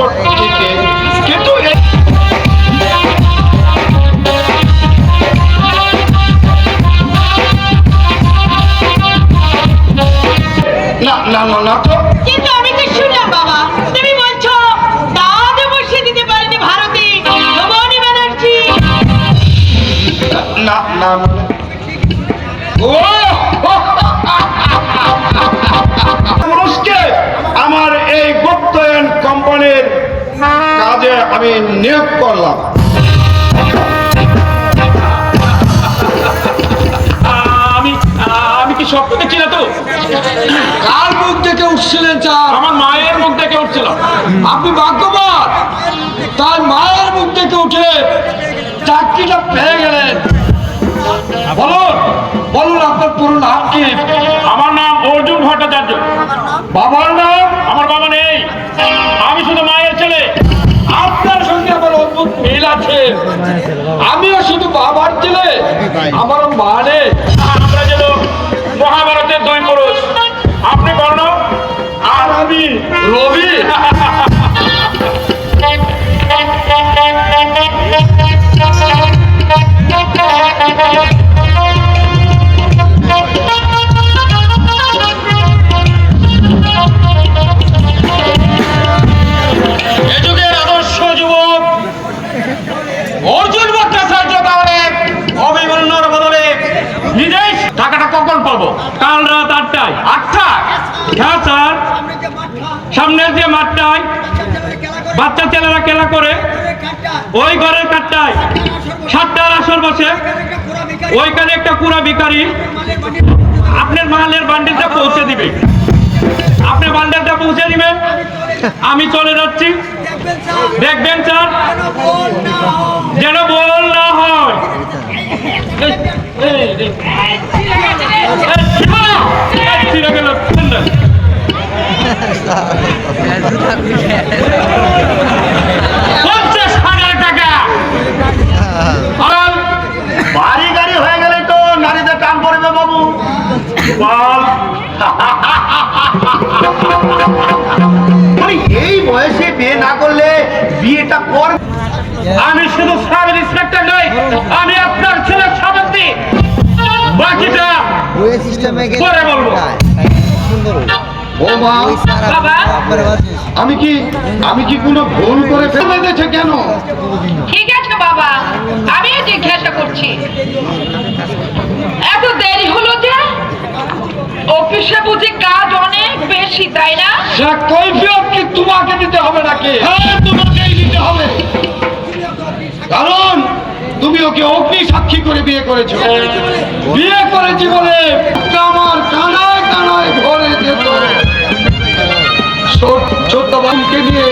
চট্টরিতে কিন্তু না না না আমি নিয়োগ করলাম। আমি আমি কি স্বপ্ন দেখছি না তো? কার মুখ থেকে উঠছিলেন চার আমার মায়ের মুখ দেখে উঠছিল। আপনি ভাগ্যবান। তার মায়ের মুখ থেকে উঠে চাকরিটা পেয়ে গেলেন। বলুন বলুন আপনার পুরো নাম কি? আমার নাম অর্জুন ভট্টাচার্য। বাবার আমিও শুধু বাবার ছেলে। আমার মা নেই। আমরা যেন মহাভারতের দুই পুরুষ। আপনি কর্ণ আর আমি রবি। এ হ্যাঁ স্যার। সামনের যে মাঠটায় বাচ্চা ছেলেরা খেলা করে, ওই ঘরের কাঠটায় সাতটার আসর বসে, ওইখানে একটা পুরা ভিখারি আপনার মালের বান্ডিলটা পৌঁছে দিবে। আপনি বান্ডেলটা পৌঁছে দিবেন আমি চলে যাচ্ছি। দেখবেন, স্যার, যেন বল না হয়। পঞ্চাশ হাজার টাকা। আর বাড়ি গাড়ি হয়ে গেলে তো নারীদের টান পড়বে বাবু। মানে এই বয়সে বিয়ে না করলে বিয়েটা কর আমি শুধু সাব ইন্সপেক্টর নই আমি আপনার ছেলের সমাপ্তি বাকিটা পরে বলব। সুন্দর আমি কি আমি কি কোনো ভুল করে ফেলে দিয়েছে কেন? ঠিক আছে বাবা আমিও জিজ্ঞাসা করছি। এত দেরি হলো যে? অফিসে বুঝি কাজ অনেক বেশি তাই না? সে কৈফিয়ত কি তোমাকে দিতে হবে নাকি? হ্যাঁ তোমাকেই দিতে হবে। কারণ তুমি ওকে অগ্নি সাক্ষী করে বিয়ে করেছ। বিয়ে করেছি বলে আমার কানায় que viene.